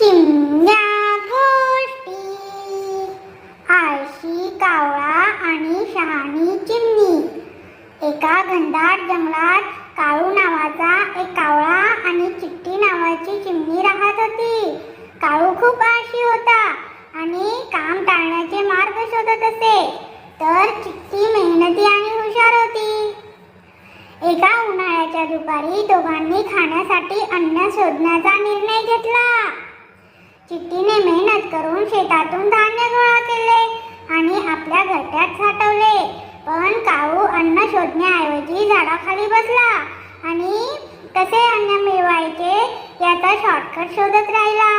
चिमण्या गोष्टी. आळशी कावळा आणि शहाणी चिमणी. एका घनदाट जंगलात काळू नावाचा एक कावळा आणि चिट्टी नावाची चिमणी राहत होती. काळू खूप आळशी होता आणि काम टाळण्याचे मार्ग शोधत असे. तर चिट्टी मेहनती आणि हुशार होती. एका उन्हाळ्याच्या दुपारी दोघांनी खाण्यासाठी अन्न शोधण्याचा निर्णय घेतला. चिट्टीने मेहनत करून शेतातून धान्य गोळा केले आणि आपल्या घरट्यात साठवले. पण काऊ अन्न शोधण्याऐवजी झाडाखाली बसला आणि कसे अन्न मिळवायचे याचा शॉर्टकट शोधत राहिला.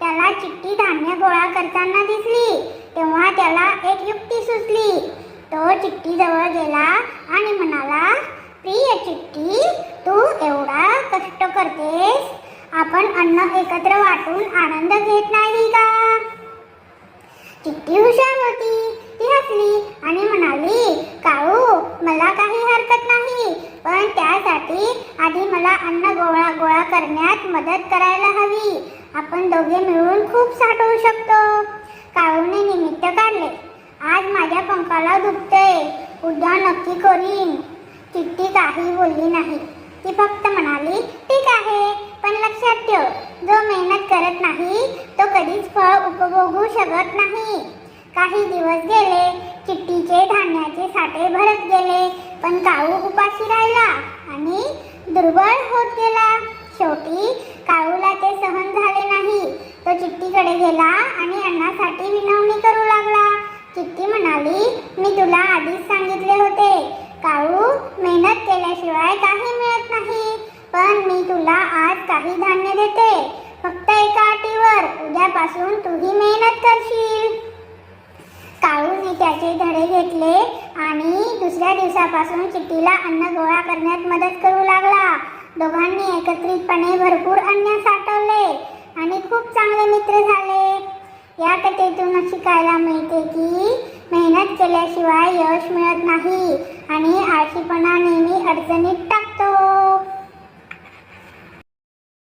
त्याला चिट्टी धान्य गोळा करताना दिसली. तेव्हा त्याला एक युक्ती सुचली. तो चिट्टी जवळ गेला आणि म्हणाला प्रिय चिट्टी तू एवढा कष्ट करतेस आपण अन्न एकत्र वाटून आनंद घेत नाही का? किती हुशार होती ती हसली आणि म्हणाली काळू मला काही हरकत नाही पण त्यासाठी आधी मला अन्न गोळा गोळा करण्यात मदत करायला हवी. आपण दोघे मिळून खूप साठवू शकतो. काळूने निमित्त काढले. आज माझ्या पंखाला दुखते उद्या नक्की करीन. चिट्टी काही बोलली नाही. ती फक्त म्हणाली ठीक आहे नाही तो कधीच फळ उपभोगू शकत नाही. काही दिवस गेले चिट्टीचे धान्याचे साठे भरत गेले पण काळू उपाशी राहिला आणि दुर्बळ होत गेला. शेवटी काळूला ते सहन झाले नाही. तो चिट्टीकडे गेला आणि अन्नासाठी विनवणी करू लागला. चिट्टी म्हणाली मी तुला आधीच सांगितले होते काळू मेहनत केल्याशिवाय काही मिळत नाही. पण मी तुला आज काही धान्य देते. उद्यापासून तूही मेहनत करशील. काळूने त्याचे धडे घेतले आणि दुसऱ्या दिवसापासून चिट्टीला अन्न गोळा करण्यात मदत करू लागला. दोघांनी एकत्रितपणे भरपूर अन्न साठवले आणि खूप चांगले मित्र झाले. या कथेतून शिकायला मिळते की मेहनत केल्याशिवाय यश मिळत नाही आणि आळशीपणा नेहमी अडचणीत